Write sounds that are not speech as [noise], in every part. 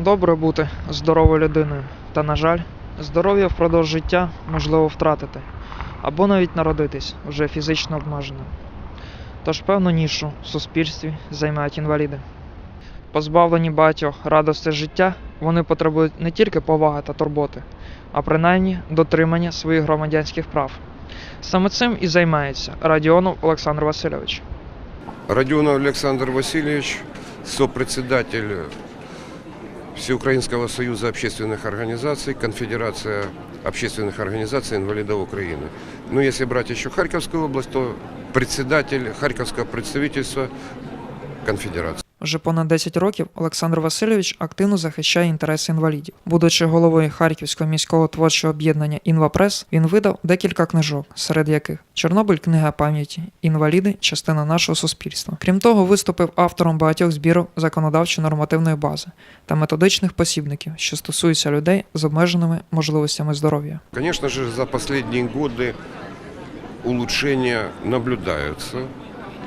Добре бути здоровою людиною, та, на жаль, здоров'я впродовж життя можливо втратити або навіть народитись вже фізично обмеженим. Тож певну нішу в суспільстві займають інваліди. Позбавлені багатьох радостей життя, вони потребують не тільки поваги та турботи, а принаймні дотримання своїх громадянських прав. Саме цим і займається Радіонов Олександр Васильович. Родионов Александр Васильевич, сопредседатель Всеукраинского союза общественных организаций, Конфедерация общественных организаций инвалидов Украины. Ну, если брать еще Харьковскую область, то председатель Харьковского представительства Конфедерации. Вже понад 10 років Олександр Васильович активно захищає інтереси інвалідів. Будучи головою Харківського міського творчого об'єднання Інвапрес, він видав декілька книжок, серед яких Чорнобиль книга пам'яті, інваліди частина нашого суспільства. Крім того, виступив автором багатьох збірок законодавчо-нормативної бази та методичних посібників, що стосуються людей з обмеженими можливостями здоров'я. Конечно же, за последние годы улучшения наблюдаются,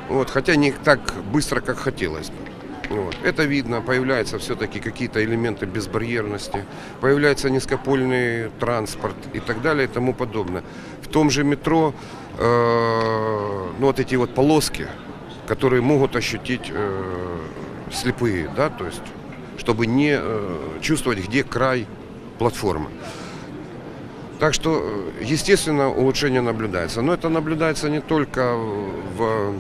вот, хотя не так быстро, как хотелось бы. Вот. Это видно, появляются все-таки какие-то элементы безбарьерности, появляется низкопольный транспорт и так далее и тому подобное. В том же метро э, ну, вот эти вот полоски, которые могут ощутить э, слепые, да, то есть, чтобы не э, чувствовать, где край платформы. Так что, э, естественно, улучшение наблюдается. Но это наблюдается не только в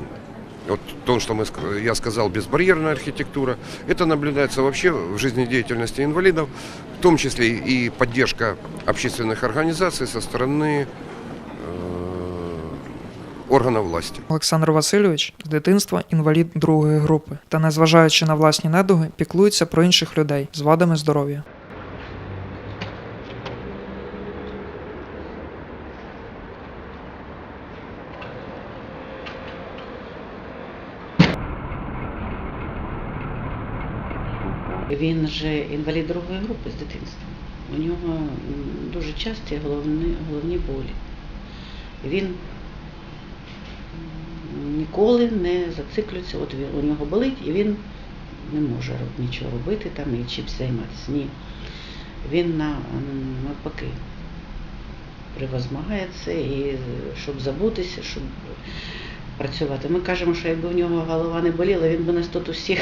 вот том, что мы, ск- я сказал, безбарьерная архитектура. Это наблюдается вообще в жизнедеятельности инвалидов, в том числе и поддержка общественных организаций со стороны э, органов власти. Олександр Васильович з дитинства інвалід другої групи та, незважаючи на власні недуги, піклується про інших людей з вадами здоров'я. Він же інвалід другої групи з дитинства. У нього дуже часті головні, головні болі. Він ніколи не зациклюється, от у нього болить, і він не може нічого робити там і чим займатися. Ні. Він на, навпаки превозмагає це, і щоб забутися, щоб працювати. Ми кажемо, що якби у нього голова не боліла, він би нас тут усіх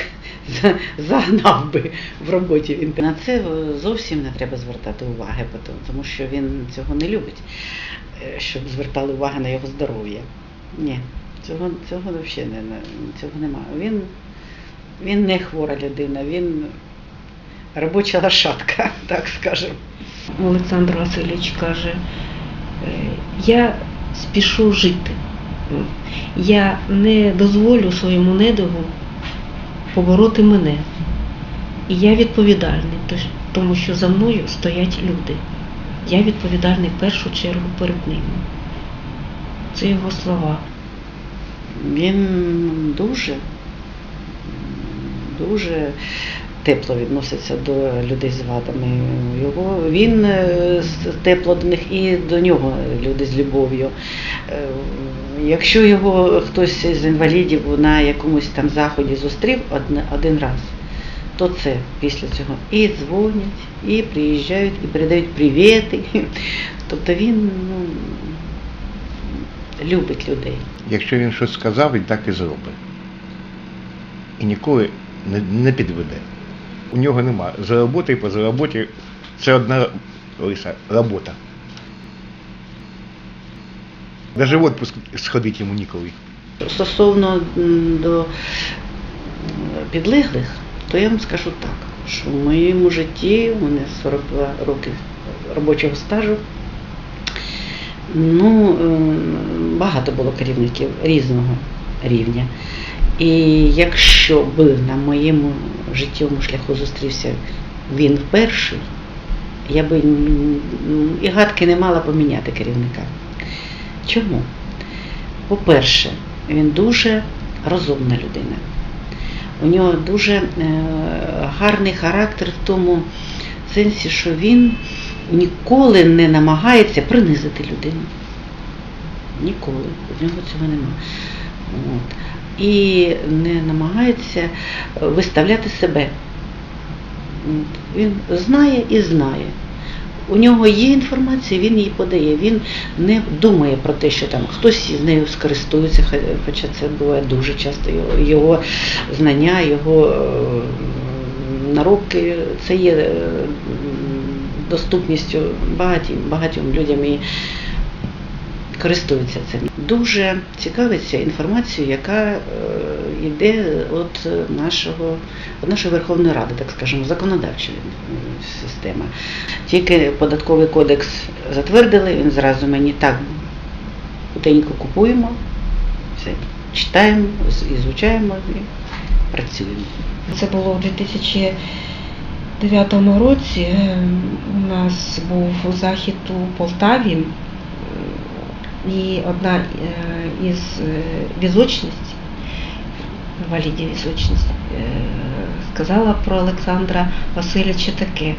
[laughs] загнав би в роботі. На це зовсім не треба звертати уваги, тому що він цього не любить, е, щоб звертали увагу на його здоров'я. Ні, цього, цього взагалі не, не- цього немає. Він, він не хвора людина, він робоча лошадка, [laughs] так скажемо. Олександр Васильович каже, е, я спішу жити. Я не дозволю своєму недугу побороти мене. І я відповідальний, тому що за мною стоять люди. Я відповідальний в першу чергу перед ними. Це його слова. Він дуже, дуже тепло відноситься до людей з вадами. Його, він е, тепло до них і до нього люди з любов'ю. Е, Якщо його хтось з інвалідів на якомусь там заході зустрів один, раз, то це після цього і дзвонять, і приїжджають, і передають привіти. [laughs] Тобто він ну, любить людей. Якщо він щось сказав, він так і зробить. І ніколи не підведе. У нього нема за роботи і поза роботі це одна лише робота. Даже в отпуск сходити йому ніколи. Стосовно до підлеглих, то я вам скажу так, що в моєму житті, у мене 42 роки робочого стажу, ну, ем, багато було керівників різного рівня. І якщо би на моєму життєвому шляху зустрівся він перший, я би м, і гадки не мала поміняти керівника. Чому? По-перше, він дуже розумна людина. У нього дуже е, гарний характер в тому сенсі, що він ніколи не намагається принизити людину. Ніколи. У нього цього немає. І не намагається виставляти себе. Він знає і знає. У нього є інформація, він її подає. Він не думає про те, що там хтось з нею скористується, хоча це буває дуже часто. Його, його знання, його е, наробки, це є е, доступністю багатьом, багатьом людям і користуються цим. Дуже цікавиться інформацією, яка е, йде від нашого, від нашої Верховної Ради, так скажемо, законодавчої системи. Тільки податковий кодекс затвердили, він зразу мені так хутенько купуємо, все, читаємо, ізучаємо і працюємо. Це було у 2009 році. Е, У нас був захід у Полтаві, і одна е, із е, візочниць, інвалідів е, сказала про Олександра Васильовича таке.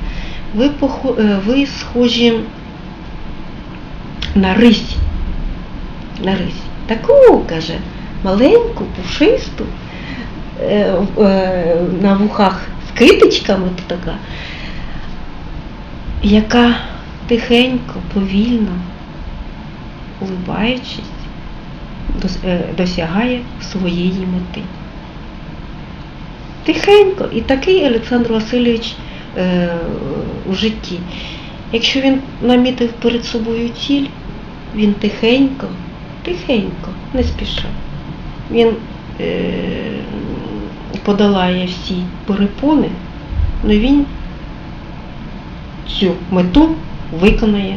Ви, е, ви схожі на рись. На рись. Таку, каже, маленьку, пушисту, на вухах з китичками така, яка тихенько, повільно, улибаючись, дос- е, досягає своєї мети. Тихенько. І такий Олександр Васильович е, у житті. Якщо він намітив перед собою ціль, він тихенько, тихенько, не спішив. Він е, подолає всі перепони, але він цю мету виконає,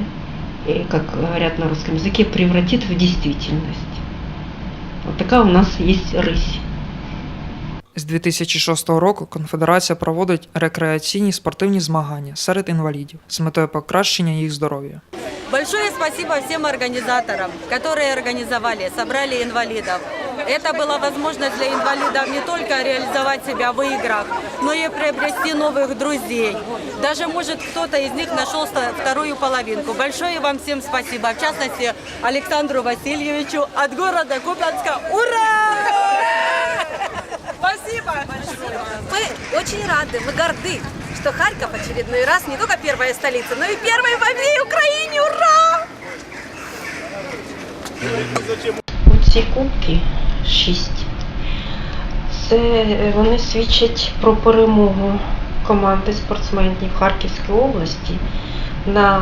і, як говорять на русском языке, превратит в действительность. Вот такая у нас есть рысь. З 2006 року конфедерація проводить рекреаційні спортивні змагання серед інвалідів з метою покращення їх здоров'я. Большое спасибо всем организаторам, которые организовали, собрали инвалидов. Это была возможность для инвалидов не только реализовать себя в играх, но и приобрести новых друзей. Даже, может, кто-то из них нашел вторую половинку. Большое вам всем спасибо. В частности, Александру Васильевичу от города Купянска. Ура! Спасибо! Мы очень рады, мы горды, что Харьков очередной раз не только первая столица, но и первая во всей Украине. Ура! Путь закупки 6. Це е, вони свідчать про перемогу команди спортсменів Харківської області на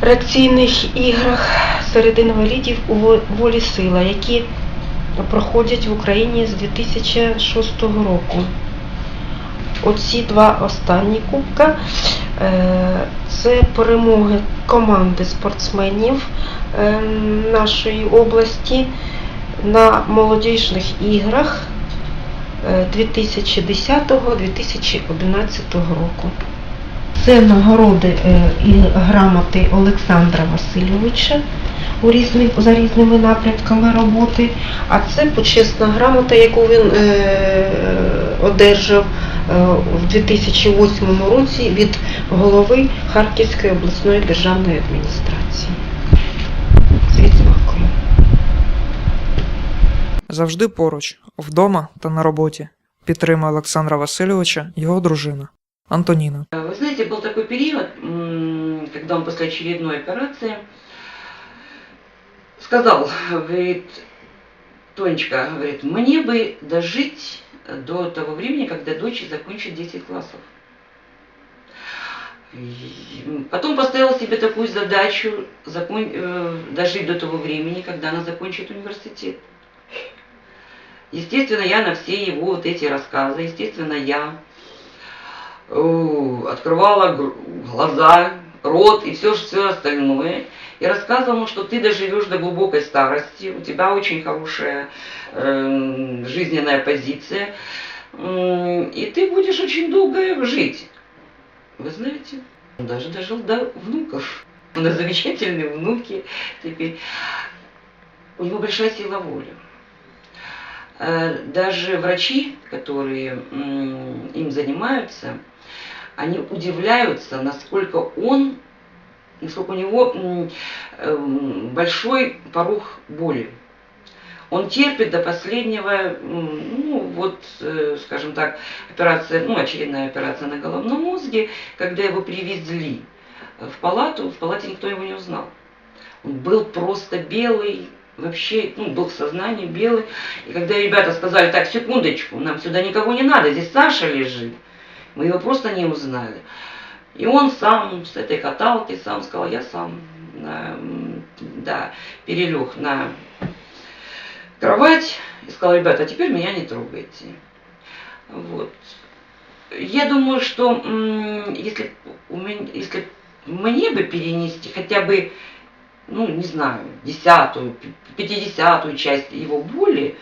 реакційних іграх серед інвалідів у волі сила, які проходять в Україні з 2006 року. Оці два останні кубка е, це перемоги команди спортсменів ем, нашої області на молодіжних іграх е, 2010-2011 року. Це нагороди е, і грамоти Олександра Васильовича у різних, за різними напрямками роботи, а це почесна грамота, яку він е, одержав е, в 2008 році від голови Харківської обласної державної адміністрації. Завжди поруч, вдома та на роботі. Підтримує Олександра Васильовича його дружина Антоніна. Вы знаете, был такой период, м, когда он после очередной операции сказал, говорит, Тонечка, говорит, мне бы дожить до того времени, когда дочь закончит 10 классов. И Потом поставил себе такую задачу закон- э, дожить до того времени, когда она закончит университет. Естественно, я на все его вот эти рассказы, естественно, я э, открывала глаза, рот и все, все остальное. И рассказывала, ему, что ты доживешь до глубокой старости, у тебя очень хорошая э, жизненная позиция, м, и ты будешь очень долго жить. Вы знаете, он даже дожил до внуков. У нас замечательные внуки теперь. У него большая сила воли. Э, Даже врачи, которые им занимаются, они удивляются, насколько он, насколько у него эм, большой порог боли. Он терпит до последнего, ну вот, э, скажем так, операция, ну очередная операция на головном мозге, когда его привезли в палату, в палате никто его не узнал. Он был просто белый, вообще, ну, был в сознании белый. И когда ребята сказали, так, секундочку, нам сюда никого не надо, здесь Саша лежит, мы его просто не узнали. И он сам с этой каталки сам сказал, я сам, на, м, да, перелег на кровать и сказал, ребята, а теперь меня не трогайте. Вот. Я думаю, что если, если мне бы перенести хотя бы, ну, не знаю, десятую, пятидесятую часть его боли,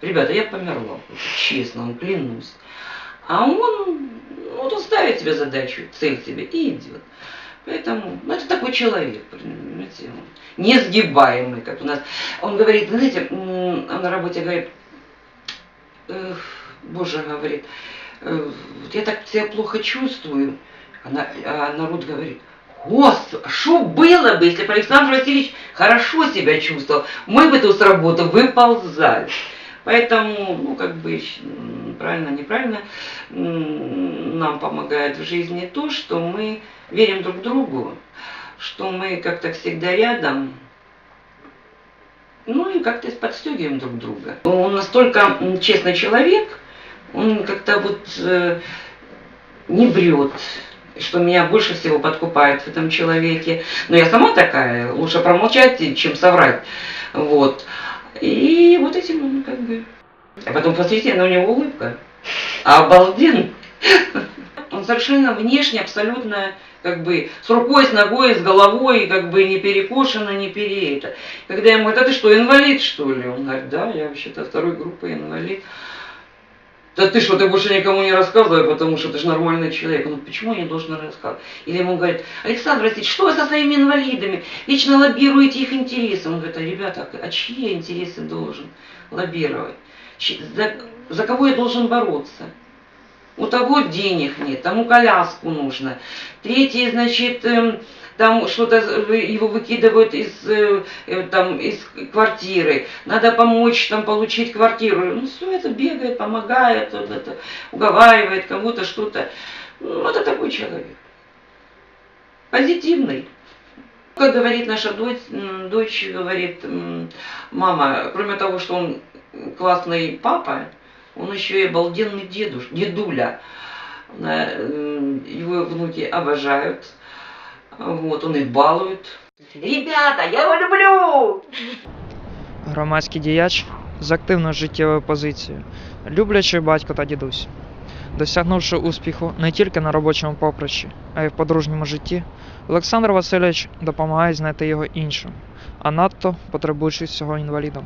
ребята, я померла, честно, вам клянусь. А он, вот он ставит себе задачу, цель себе и идет. Поэтому, ну, это такой человек, понимаете, он несгибаемый, как у нас. Он говорит, знаете, он на работе говорит, «Эх, Боже, говорит, «э, я так себя плохо чувствую. А, на- а народ говорит, Господи, что было бы, если бы Александр Васильевич хорошо себя чувствовал? Мы бы тут с работы выползали. Поэтому, ну, как бы, правильно, неправильно, нам помогает в жизни то, что мы верим друг другу, что мы как-то всегда рядом, ну и как-то подстегиваем друг друга. Он настолько честный человек, он как-то вот э, не врет, что меня больше всего подкупает в этом человеке. Но я сама такая, лучше промолчать, чем соврать. Вот. И вот этим он как бы... А потом посмотрите, у него улыбка. Обалденно. Он совершенно внешне, абсолютно как бы с рукой, с ногой, с головой, как бы не перекошено, не пере это. Когда я ему говорю, а ты что, инвалид что ли? Он говорит, да, я вообще-то второй группы инвалид. Да ты что, ты больше никому не рассказывай, потому что ты же нормальный человек. Ну почему я должен рассказывать? Или ему говорят, Александр Васильевич, что вы со своими инвалидами? Вечно лоббируете их интересы. Он говорит, а ребята, а чьи я интересы должен лоббировать? За, за кого я должен бороться? У того денег нет, тому коляску нужно. Третий, значит, эм, там что-то э, его выкидывают из, э, э, там, из квартиры. Надо помочь там получить квартиру. Ну, все это бегает, помогает, вот это, уговаривает кому-то что-то. Ну, это такой человек. Позитивный. Как говорит наша дочь, дочь говорит, мама, кроме того, что он классный папа, он еще и обалденный дедуш, дедуля. М, Его внуки обожают. Вот, он их балует. Ребята, я его люблю! Громадський діяч з активною життєвою позицією, люблячий батько та дідусь. Досягнувши успіху не тільки на робочому поприщі, а й в подружньому житті, Олександр Васильович допомагає знайти його іншим, а надто потребуючи цього інвалідам.